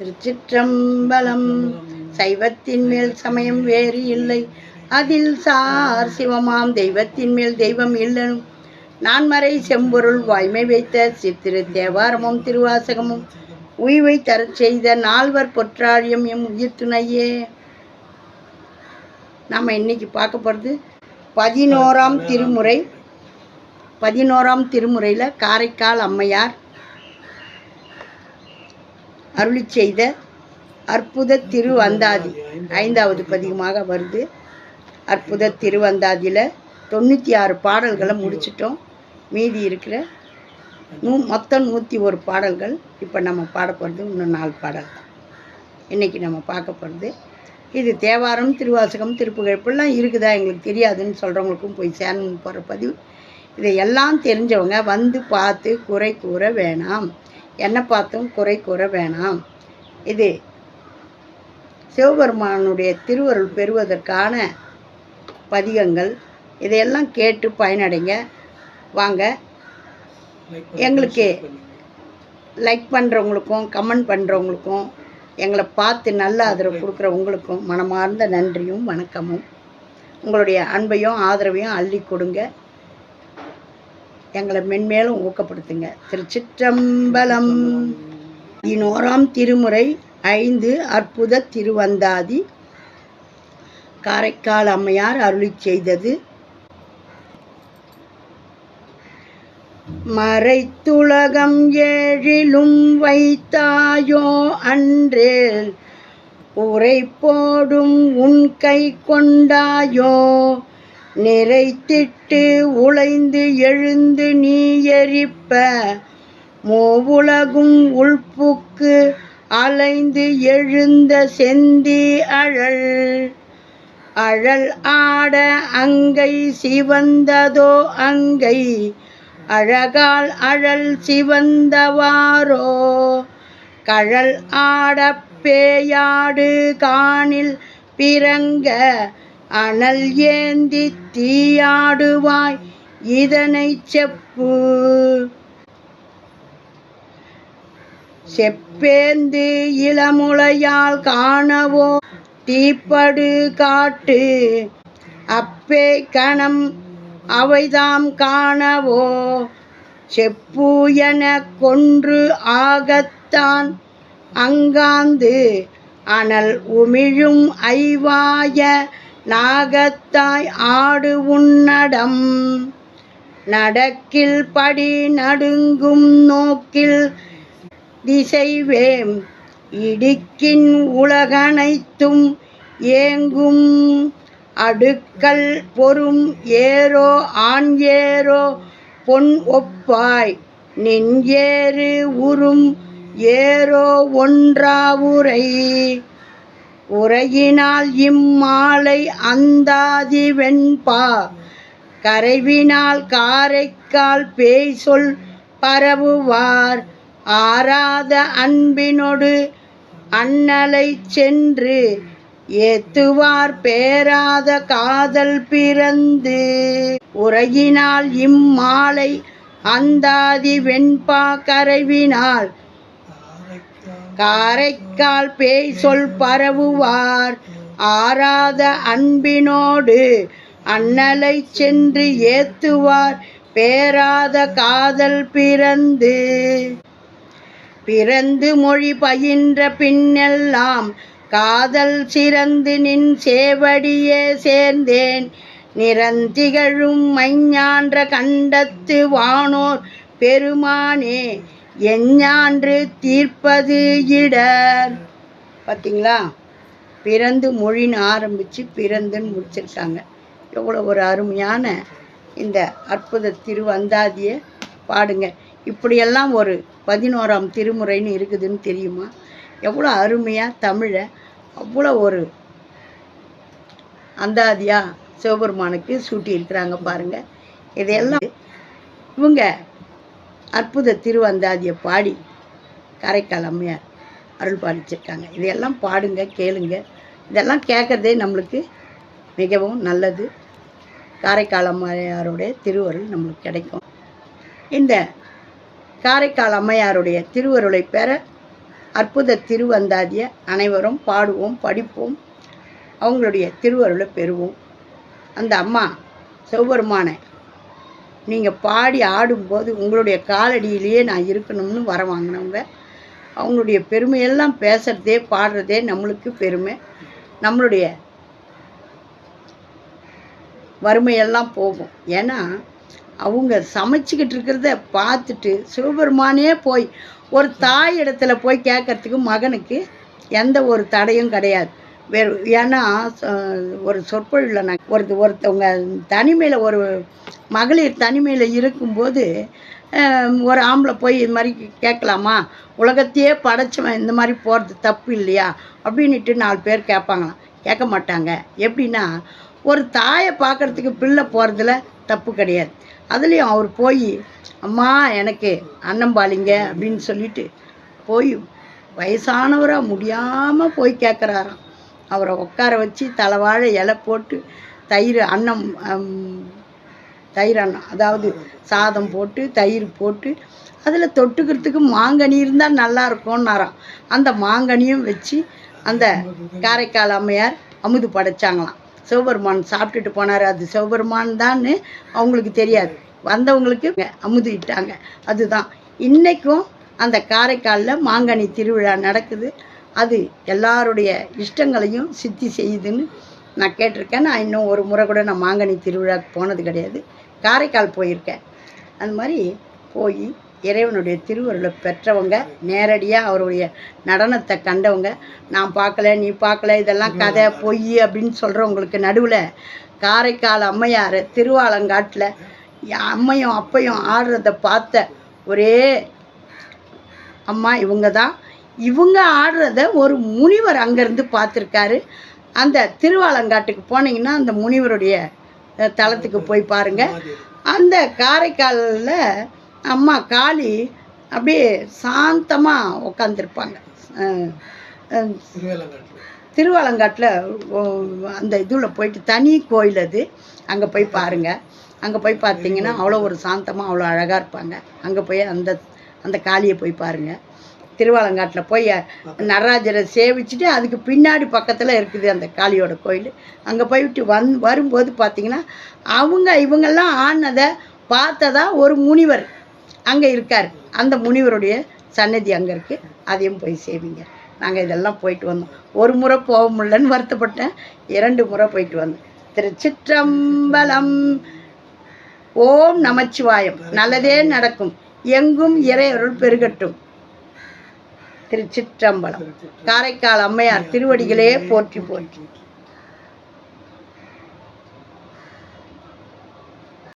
திருச்சிற்றம்பலம். சைவத்தின் மேல் சமயம் வேறு இல்லை. அதில் சார் சிவமாம் தெய்வத்தின் மேல் தெய்வம் இல்லனும். நான்மறை செம்பொருள் வாய்மை வைத்த சித்திரு தேவாரமும் திருவாசகமும். உய்வை தரச் செய்த நால்வர் பொற்றாழியம் எம் உயிர் துணையே நாம் இன்னைக்கு பார்க்க போகிறது பதினோராம் திருமுறை. பதினோராம் திருமுறையில் காரைக்கால் அம்மையார் அருளி செய்த அற்புத திருவந்தாதி. ஐந்தாவது பதிகமாக வருது. அற்புத திருவந்தாதியில் தொண்ணூற்றி ஆறு பாடல்களை முடிச்சிட்டோம். மீதி இருக்கிற நூ மொத்தம் நூற்றி ஒரு பாடல்கள் இப்போ நம்ம பாட போகிறது இன்னும் நாலு பாடல் தான். இன்றைக்கி நம்ம பார்க்க போகிறது இது தேவாரம் திருவாசகம் திருப்புகழ் இப்படிலாம் இருக்குதா எங்களுக்கு தெரியாதுன்னு சொல்கிறவங்களுக்கும் போய் சேரணும்னு போகிற பதிவு. இதை எல்லாம் தெரிஞ்சவங்க வந்து பார்த்து குறை கூற வேணாம். என்னை பார்த்தும் குறை கூற வேணாம். இது சிவபெருமானுடைய திருவருள் பெறுவதற்கான பதிகங்கள். இதையெல்லாம் கேட்டு பயனடைங்க. வாங்க. எங்களுக்கு லைக் பண்ணுறவங்களுக்கும் கமெண்ட் பண்ணுறவங்களுக்கும் எங்களை பார்த்து நல்ல ஆதரவு கொடுக்குற உங்களுக்கும் மனமார்ந்த நன்றியும் வணக்கமும். உங்களுடைய அன்பையும் ஆதரவையும் அள்ளி கொடுங்க. எங்களை மென்மேலும் ஊக்கப்படுத்துங்க. திருச்சிற்றம்பலம். பதினோராம் திருமுறை ஐந்து அற்புத திருவந்தாதி. காரைக்கால் அம்மையார் அருளி செய்தது. மறைத்துலகம் ஏழிலும் வைத்தாயோ அன்றேல் உரை போடும் உன் கை கொண்டாயோ. நிறைத்திட்டு உழைந்து எழுந்து நீ எரிப்ப மூவுலகும் உள்புக்கு அலைந்து எழுந்த செந்தி அழல். அழல் ஆட அங்கை சிவந்ததோ அங்கை அழகால் அழல் சிவந்தவாரோ கழல் ஆட பேயாடு காணில் பிறங்க அனல் ஏந்தி தீயாடுவாய் இதனை செப்பு. செப்பேந்து இளமுலையால் காணவோ தீப்படு காட்டு. அப்பே கணம் அவைதாம் காணவோ செப்பு என கொன்று ஆகத்தான் அங்காந்து அனல் உமிழும் ஐவாய நாகத்தாய் ஆடு உன்னடம். நடக்கில் படி நடுங்கும் நோக்கில் திசைவேம். இடுக்கின் உலகனைத்தும் ஏங்கும். அடுக்கல் பொறும் ஏரோ ஆண் ஏரோ பொன் ஒப்பாய். நின் ஏறு உறும் ஏரோ ஒன்றாவுரை உரையினால் இம்மாலை அந்தாதி வெண்பா. கரைவினால் காரைக்கால் பேய் சொல் பரவுவார். ஆராத அன்பினொடு அண்ணலை சென்று ஏத்துவார் பேராத காதல் பிறந்து. உரையினால் இம்மாலை அந்தாதி வெண்பா கரைவினால் காரைக்கால் பேய் சொல் பரவுவார். ஆராத அன்பினோடு அண்ணலை சென்று ஏத்துவார். பேராத காதல் பிறந்து பிறந்து மொழி பயின்ற பின்னெல்லாம் காதல் சிறந்து நின் சேவடியே சேர்ந்தேன். நிறந்திகழும் மைஞான்ற கண்டத்து வானோர் பெருமானே எஞ்ஞான்று தீர்ப்பது இடர். பார்த்தீங்களா பிறந்து மொழின்னு ஆரம்பித்து பிறந்துன்னு முடிச்சிருக்காங்க. எவ்வளோ ஒரு அருமையான இந்த அற்புத திருவந்தாதியை பாடுங்க. இப்படியெல்லாம் ஒரு பதினோராம் திருமுறைன்னு இருக்குதுன்னு தெரியுமா? எவ்வளோ அருமையாக தமிழை அவ்வளோ ஒரு அந்தாதியாக சிவபெருமானுக்கு சூட்டியிருக்கிறாங்க பாருங்கள் இதையெல்லாம் இவங்க அற்புத திருவந்தாதியை பாடி காரைக்கால் அம்மையார் அருள் பாடிச்சிருக்காங்க. இதையெல்லாம் பாடுங்க கேளுங்க. இதெல்லாம் கேட்குறதே நம்மளுக்கு மிகவும் நல்லது. காரைக்கால் அம்மையாருடைய திருவருள் நம்மளுக்கு கிடைக்கும். இந்த காரைக்கால் அம்மையாருடைய திருவருளை பெற அற்புத திருவந்தாதியை அனைவரும் பாடுவோம் படிப்போம். அவங்களுடைய திருவருளை பெறுவோம். அந்த அம்மா சிவபெருமானை நீங்கள் பாடி ஆடும்போது உங்களுடைய காலடியிலேயே நான் இருக்கணும்னு வர வாங்கினவங்க அவங்களுடைய பெருமையெல்லாம் பேசுகிறதே பாடுறதே நம்மளுக்கு பெருமை. நம்மளுடைய வறுமையெல்லாம் போகும். ஏன்னா அவங்க சமைச்சிக்கிட்டு இருக்கிறத பார்த்துட்டு சிவபெருமானே போய் ஒரு தாய் இடத்துல போய் கேட்கறதுக்கு மகனுக்கு எந்த ஒரு தடையும் கிடையாது. வேறு ஏன்னா ஒரு சொற்பொழிவில் நான் ஒரு ஒருத்தவங்க தனிமையில் ஒரு மகளிர் தனிமையில் இருக்கும்போது ஒரு ஆம்பளை போய் இது மாதிரி கேட்கலாமா? உலகத்தையே படைச்சவன் இந்த மாதிரி போகிறது தப்பு இல்லையா? அப்படின்ட்டு நாலு பேர் கேட்பாங்களாம். கேட்க மாட்டாங்க. எப்படின்னா ஒரு தாயை பார்க்கறதுக்கு பிள்ளை போகிறதுல தப்பு கிடையாது. அதுலேயும் அவர் போய் அம்மா எனக்கு அன்னம்பாலிங்க அப்படின்னு சொல்லிட்டு போய் வயசானவராக முடியாமல் போய் கேட்குறாராம். அவரை உட்கார வச்சு தலைவாழை இலை போட்டு தயிர் அன்னம் தயிர் அன்னம் அதாவது சாதம் போட்டு தயிர் போட்டு அதில் தொட்டுக்கிறதுக்கு மாங்கனி இருந்தால் நல்லா இருக்கும்னாராம். அந்த மாங்கனியும் வச்சு அந்த காரைக்கால் அம்மையார் அமுது படைச்சாங்களாம். சிவபெருமான் சாப்பிட்டுட்டு போனார். அது சிவபெருமான் தான்னு அவங்களுக்கு தெரியாது. வந்தவங்களுக்கு அமுது இட்டாங்க. அதுதான். இன்றைக்கும் அந்த காரைக்காலில் மாங்கனி திருவிழா நடக்குது. அது எல்லாருடைய இஷ்டங்களையும் சித்தி செய்யுதுன்னு நான் கேட்டிருக்கேன். நான் இன்னும் ஒரு முறை கூட நான் மாங்கனி திருவிழாவுக்கு போனது கிடையாது. காரைக்கால் போயிருக்கேன். அந்த மாதிரி போய் இறைவனுடைய திருவருளை பெற்றவங்க நேரடியாக அவருடைய நடனத்தை கண்டவங்க நான் பார்க்கல நீ பார்க்கல இதெல்லாம் கதை பொய் அப்படின்னு சொல்கிறவங்களுக்கு நடுவில் காரைக்கால் அம்மையார் திருவாலங்காட்டில் அம்மையும் அப்பையும் ஆடுறத பார்த்த ஒரே அம்மா இவங்க தான் இவங்க ஆடுறத ஒரு முனிவர் அங்கேருந்து பார்த்துருக்காரு. அந்த திருவாலங்காட்டுக்கு போனீங்கன்னா அந்த முனிவருடைய தளத்துக்கு தலத்துக்கு போய் பாருங்கள் அந்த காரைக்காலில் அம்மா காளி அப்படியே சாந்தமாக உட்காந்துருப்பாங்க திருவாலங்காட்டில் அந்த இதில் போயிட்டு தனி கோயில் அது. அங்கே போய் பாருங்கள் அங்கே போய் பார்த்தீங்கன்னா அவ்வளோ ஒரு சாந்தமாக அவ்வளோ அழகாக இருப்பாங்க. அங்கே போய் அந்த அந்த காளியை போய் பாருங்கள் திருவாலங்காட்டில் போய் நடராஜரை சேவிச்சுட்டு அதுக்கு பின்னாடி பக்கத்தில் இருக்குது அந்த காளியோட கோயில். அங்கே போயிட்டு வந் வரும்போது பார்த்தீங்கன்னா அவங்க இவங்கெல்லாம் ஆனதை பார்த்ததா ஒரு முனிவர் அங்கே இருக்கார். அந்த முனிவருடைய சன்னதி அங்கே இருக்குது அதையும் போய் சேவிங்க. நாங்கள் இதெல்லாம் போயிட்டு வந்தோம். ஒரு முறை போக முடியலன்னு வருத்தப்பட்டேன். இரண்டு முறை போயிட்டு வந்தோம். திருச்சிற்றம்பலம். ஓம் நமச்சிவாயம். நல்லதே நடக்கும். எங்கும் இறையருள் பெருகட்டும். திருச்சிற்றம்பலம். காரைக்கால் அம்மையார் திருவடிகளே போற்றி போற்றி.